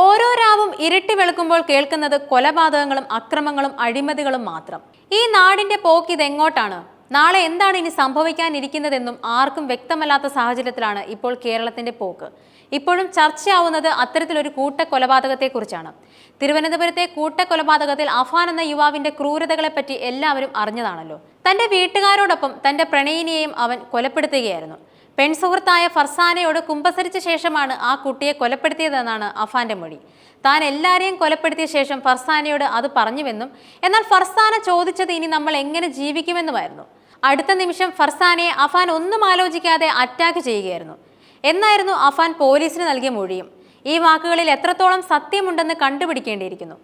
ഓരോ രാവും ഇരട്ടി വെളുക്കുമ്പോൾ കേൾക്കുന്നത് കൊലപാതകങ്ങളും അക്രമങ്ങളും അഴിമതികളും മാത്രം. ഈ നാടിന്റെ പോക്ക് ഇതെങ്ങോട്ടാണ്? നാളെ എന്താണ് ഇനി സംഭവിക്കാനിരിക്കുന്നതെന്നും ആർക്കും വ്യക്തമല്ലാത്ത സാഹചര്യത്തിലാണ് ഇപ്പോൾ കേരളത്തിന്റെ പോക്ക്. ഇപ്പോഴും ചർച്ചയാവുന്നത് അത്തരത്തിലൊരു കൂട്ട കൊലപാതകത്തെക്കുറിച്ചാണ് തിരുവനന്തപുരത്തെ കൂട്ട കൊലപാതകത്തിൽ അഫാൻ എന്ന യുവാവിന്റെ ക്രൂരതകളെപ്പറ്റി എല്ലാവരും അറിഞ്ഞതാണല്ലോ. തന്റെ വീട്ടുകാരോടൊപ്പം തന്റെ പ്രണയിനിയെയും അവൻ കൊലപ്പെടുത്തുകയായിരുന്നു. പെൺസുഹൃത്തായ ഫർസാനയോട് കുമ്പസരിച്ച ശേഷമാണ് ആ കുട്ടിയെ കൊലപ്പെടുത്തിയതെന്നാണ് അഫാന്റെ മൊഴി. താൻ എല്ലാവരെയും കൊലപ്പെടുത്തിയ ശേഷം ഫർസാനയോട് അത് പറഞ്ഞുവെന്നും എന്നാൽ ഫർസാന ചോദിച്ചത് ഇനി നമ്മൾ എങ്ങനെ ജീവിക്കുമെന്നുമായിരുന്നു. അടുത്ത നിമിഷം ഫർസാനയെ അഫാൻ ഒന്നും ആലോചിക്കാതെ അറ്റാക്ക് ചെയ്യുകയായിരുന്നു. എന്നായിരുന്നു അഫാൻ പോലീസിന് നൽകിയ മൊഴിയും. ഈ വാക്കുകളിൽ എത്രത്തോളം സത്യമുണ്ടെന്ന് കണ്ടുപിടിക്കേണ്ടിയിരിക്കുന്നു.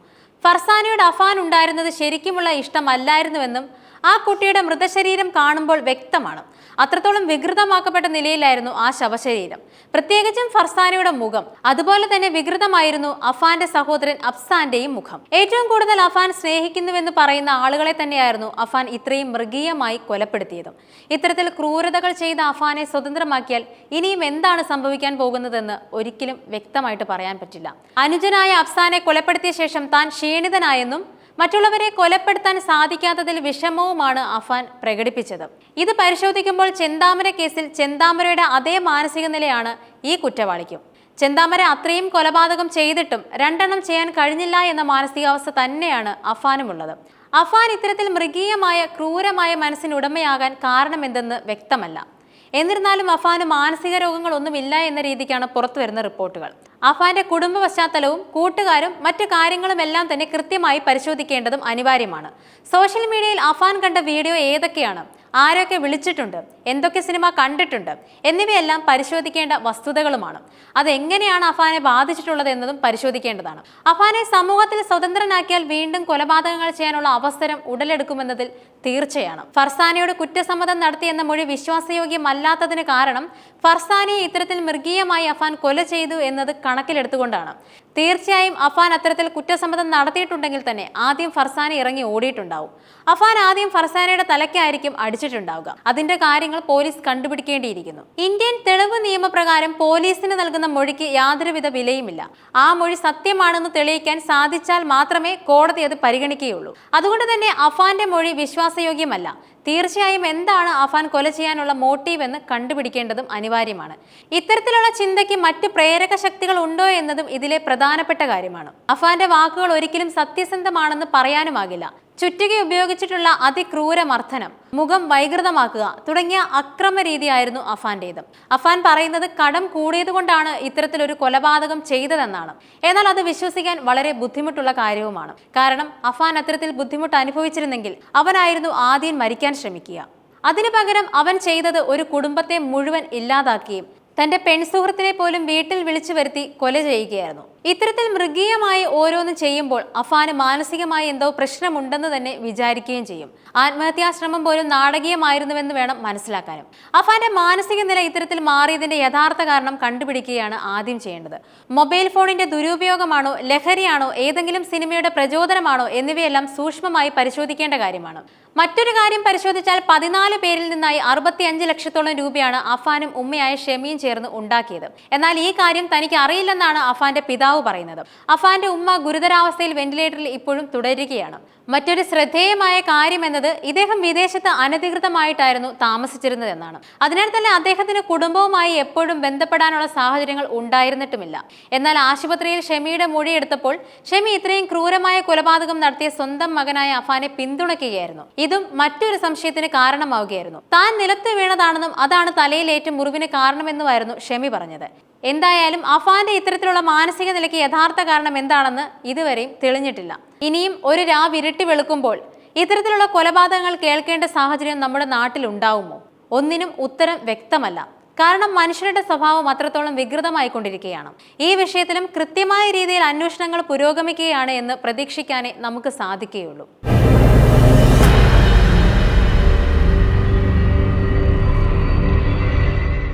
ഫർസാനയുടെ അഫാൻ ഉണ്ടായിരുന്നത് ശരിക്കുമുള്ള ഇഷ്ടമല്ലായിരുന്നുവെന്നും ആ കുട്ടിയുടെ മൃതശരീരം കാണുമ്പോൾ വ്യക്തമാണ്. അത്രത്തോളം വികൃതമാക്കപ്പെട്ട നിലയിലായിരുന്നു ആ ശവശരീരം. പ്രത്യേകിച്ചും ഫർസാനയുടെ മുഖം. അതുപോലെ തന്നെ വികൃതമായിരുന്നു അഫാന്റെ സഹോദരൻ അഫ്സാന്റെയും മുഖം. ഏറ്റവും കൂടുതൽ അഫാൻ സ്നേഹിക്കുന്നുവെന്ന് പറയുന്ന ആളുകളെ തന്നെയായിരുന്നു അഫാൻ ഇത്രയും മൃഗീയമായി കൊലപ്പെടുത്തിയതും. ഇത്തരത്തിൽ ക്രൂരതകൾ ചെയ്ത അഫാനെ സ്വതന്ത്രമാക്കിയാൽ ഇനിയും എന്താണ് സംഭവിക്കാൻ പോകുന്നതെന്ന് ഒരിക്കലും വ്യക്തമായിട്ട് പറയാൻ പറ്റില്ല. അനുജനായ അഫ്സാനെ കൊലപ്പെടുത്തിയ ശേഷം താൻ ക്ഷീണിതനായെന്നും മറ്റുള്ളവരെ കൊലപ്പെടുത്താൻ സാധിക്കാത്തതിൽ വിഷമവുമാണ് അഫാൻ പ്രകടിപ്പിച്ചത്. ഇത് പരിശോധിക്കുമ്പോൾ ചെന്താമര കേസിൽ ചെന്താമരയുടെ അതേ മാനസിക നിലയാണ് ഈ കുറ്റവാളിക്കും. ചെന്താമര അത്രയും കൊലപാതകം ചെയ്തിട്ടും രണ്ടെണ്ണം ചെയ്യാൻ കഴിഞ്ഞില്ല എന്ന മാനസികാവസ്ഥ തന്നെയാണ് അഫാനുമുള്ളത്. അഫാൻ ഇത്തരത്തിൽ മൃഗീയമായ ക്രൂരമായ മനസ്സിനുടമയാകാൻ കാരണമെന്തെന്ന് വ്യക്തമല്ല. എന്നിരുന്നാലും അഫാന് മാനസിക രോഗങ്ങളൊന്നുമില്ല എന്ന രീതിക്കാണ് പുറത്തു വരുന്ന റിപ്പോർട്ടുകൾ. അഫാന്റെ കുടുംബ പശ്ചാത്തലവും കൂട്ടുകാരും മറ്റു കാര്യങ്ങളും എല്ലാം തന്നെ കൃത്യമായി പരിശോധിക്കേണ്ടതും അനിവാര്യമാണ്. സോഷ്യൽ മീഡിയയിൽ അഫാൻ കണ്ട വീഡിയോ ഏതൊക്കെയാണ്? ആരൊക്കെ വിളിച്ചിട്ടുണ്ട് എന്തൊക്കെ സിനിമ കണ്ടിട്ടുണ്ട് എന്നിവയെല്ലാം പരിശോധിക്കേണ്ട വസ്തുതകളുമാണ്. അതെങ്ങനെയാണ് അഫാനെ ബാധിച്ചിട്ടുള്ളത് എന്നതും പരിശോധിക്കേണ്ടതാണ്. അഫാനെ സമൂഹത്തിൽ സ്വതന്ത്രനാക്കിയാൽ വീണ്ടും കൊലപാതകങ്ങൾ ചെയ്യാനുള്ള അവസരം ഉടലെടുക്കുമെന്നതിൽ തീർച്ചയാണ്. ഫർസാനയോട് കുറ്റസമ്മതം നടത്തിയെന്ന മൊഴി വിശ്വാസയോഗ്യമല്ലാത്തതിന് കാരണം ഫർസാനയെ ഇത്തരത്തിൽ മൃഗീയമായി അഫാൻ കൊല ചെയ്തു എന്നത് കണക്കിലെടുത്തുകൊണ്ടാണ്. തീർച്ചയായും അഫാൻ അത്തരത്തിൽ കുറ്റസമ്മതം നടത്തിയിട്ടുണ്ടെങ്കിൽ തന്നെ ആദ്യം ഫർസാനെ ഇറങ്ങി ഓടിയിട്ടുണ്ടാവും. അഫാൻ ആദ്യം ഫർസാനയുടെ തലയ്ക്കായിരിക്കും അടിച്ചിട്ടുണ്ടാവുക. അതിന്റെ കാര്യങ്ങൾ പോലീസ് കണ്ടുപിടിക്കേണ്ടിയിരിക്കുന്നു. ഇന്ത്യൻ തെളിവ് നിയമപ്രകാരം പോലീസിന് നൽകുന്ന മൊഴിക്ക് യാതൊരുവിധ വിലയുമില്ല. ആ മൊഴി സത്യമാണെന്ന് തെളിയിക്കാൻ സാധിച്ചാൽ മാത്രമേ കോടതി അത് പരിഗണിക്കുകയുള്ളൂ. അതുകൊണ്ട് തന്നെ അഫാന്റെ മൊഴി വിശ്വാസയോഗ്യമല്ല. തീർച്ചയായും എന്താണ് അഫാൻ കൊല ചെയ്യാനുള്ള മോട്ടീവ് എന്ന് കണ്ടുപിടിക്കേണ്ടതും അനിവാര്യമാണ്. ഇത്തരത്തിലുള്ള ചിന്തയ്ക്ക് മറ്റ് പ്രേരക ശക്തികൾ ഉണ്ടോ എന്നതും ഇതിലെ പ്രധാനപ്പെട്ട കാര്യമാണ്. അഫാന്റെ വാക്കുകൾ ഒരിക്കലും സത്യസന്ധമാണെന്ന് പറയാനുമാകില്ല. ചുറ്റിക ഉപയോഗിച്ചിട്ടുള്ള അതിക്രൂര മർദ്ദനം മുഖം വൈകൃതമാക്കുക തുടങ്ങിയ അക്രമ രീതിയായിരുന്നു അഫാന്റേത്. അഫാൻ പറയുന്നത് കടം കൂടിയതുകൊണ്ടാണ് ഇത്തരത്തിലൊരു കൊലപാതകം ചെയ്തതെന്നാണ്. എന്നാൽ അത് വിശ്വസിക്കാൻ വളരെ ബുദ്ധിമുട്ടുള്ള കാര്യവുമാണ്. കാരണം അഫാൻ അത്തരത്തിൽ ബുദ്ധിമുട്ട് അനുഭവിച്ചിരുന്നെങ്കിൽ അവനായിരുന്നു ആദ്യം മരിക്കാൻ ശ്രമിക്കുക. അതിനു പകരം അവൻ ചെയ്തത് ഒരു കുടുംബത്തെ മുഴുവൻ ഇല്ലാതാക്കുകയും തന്റെ പെൺസുഹൃത്തിനെ പോലും വീട്ടിൽ വിളിച്ചു വരുത്തി കൊല ചെയ്യുകയായിരുന്നു. ഇത്തരത്തിൽ മൃഗീയമായി ഓരോന്ന് ചെയ്യുമ്പോൾ അഫാന് മാനസികമായി എന്തോ പ്രശ്നമുണ്ടെന്ന് തന്നെ വിചാരിക്കുകയും ചെയ്യും. ആത്മഹത്യാശ്രമം പോലും നാടകീയമായിരുന്നുവെന്ന് വേണം മനസ്സിലാക്കാനും. അഫാന്റെ മാനസിക നില ഇത്തരത്തിൽ മാറിയതിന്റെ യഥാർത്ഥ കാരണം കണ്ടുപിടിക്കുകയാണ് ആദ്യം ചെയ്യേണ്ടത്. മൊബൈൽ ഫോണിന്റെ ദുരുപയോഗമാണോ ലഹരിയാണോ ഏതെങ്കിലും സിനിമയുടെ പ്രചോദനമാണോ എന്നിവയെല്ലാം സൂക്ഷ്മമായി പരിശോധിക്കേണ്ട കാര്യമാണ്. മറ്റൊരു കാര്യം പരിശോധിച്ചാൽ പതിനാല് പേരിൽ നിന്നായി അറുപത്തിയഞ്ച് ലക്ഷത്തോളം രൂപയാണ് അഫാനും ഉമ്മയായ ഷെമിയും ചേർന്ന് ഉണ്ടാക്കിയത്. എന്നാൽ ഈ കാര്യം തനിക്ക് അറിയില്ലെന്നാണ് അഫാന്റെ പിതാവ് പറയുന്നത്. അഫാന്റെ ഉമ്മ ഗുരുതരാവസ്ഥയിൽ വെന്റിലേറ്ററിൽ ഇപ്പോഴും തുടരുകയാണ്. മറ്റൊരു ശ്രദ്ധേയമായ കാര്യം എന്നത് ഇദ്ദേഹം വിദേശത്ത് അനധികൃതമായിട്ടായിരുന്നു താമസിച്ചിരുന്നതെന്നാണ് അതിനാൽ തന്നെ അദ്ദേഹത്തിന് കുടുംബവുമായി എപ്പോഴും ബന്ധപ്പെടാനുള്ള സാഹചര്യങ്ങൾ ഉണ്ടായിരുന്നിട്ടുമില്ല. എന്നാൽ ആശുപത്രിയിൽ ഷെമിയുടെ മൊഴിയെടുത്തപ്പോൾ ഷെമി ഇത്രയും ക്രൂരമായ കൊലപാതകം നടത്തിയ സ്വന്തം മകനായ അഫാനെ പിന്തുണയ്ക്കുകയായിരുന്നു. ഇതും മറ്റൊരു സംശയത്തിന് കാരണമാവുകയായിരുന്നു. താൻ നിലത്ത് വീണതാണെന്നും അതാണ് തലയിലേറ്റ് മുറിവിന് കാരണമെന്നുമായിരുന്നു ഷെമി പറഞ്ഞത്. എന്തായാലും അഫാന്റെ ഇത്തരത്തിലുള്ള മാനസിക നിലയ്ക്ക് യഥാർത്ഥ കാരണം എന്താണെന്ന് ഇതുവരെയും തെളിഞ്ഞിട്ടില്ല. ഇനിയും ഒരു രാവ് ഇരുട്ടി വെളുക്കുമ്പോൾ ഇത്തരത്തിലുള്ള കൊലപാതകങ്ങൾ കേൾക്കേണ്ട സാഹചര്യം നമ്മുടെ നാട്ടിൽ ഉണ്ടാവുമോ? ഒന്നിനും ഉത്തരം വ്യക്തമല്ല. കാരണം മനുഷ്യരുടെ സ്വഭാവം അത്രത്തോളം വികൃതമായിക്കൊണ്ടിരിക്കുകയാണ്. ഈ വിഷയത്തിലും കൃത്യമായ രീതിയിൽ അന്വേഷണങ്ങൾ പുരോഗമിക്കുകയാണ് എന്ന് പ്രതീക്ഷിക്കാനേ നമുക്ക് സാധിക്കുകയുള്ളൂ.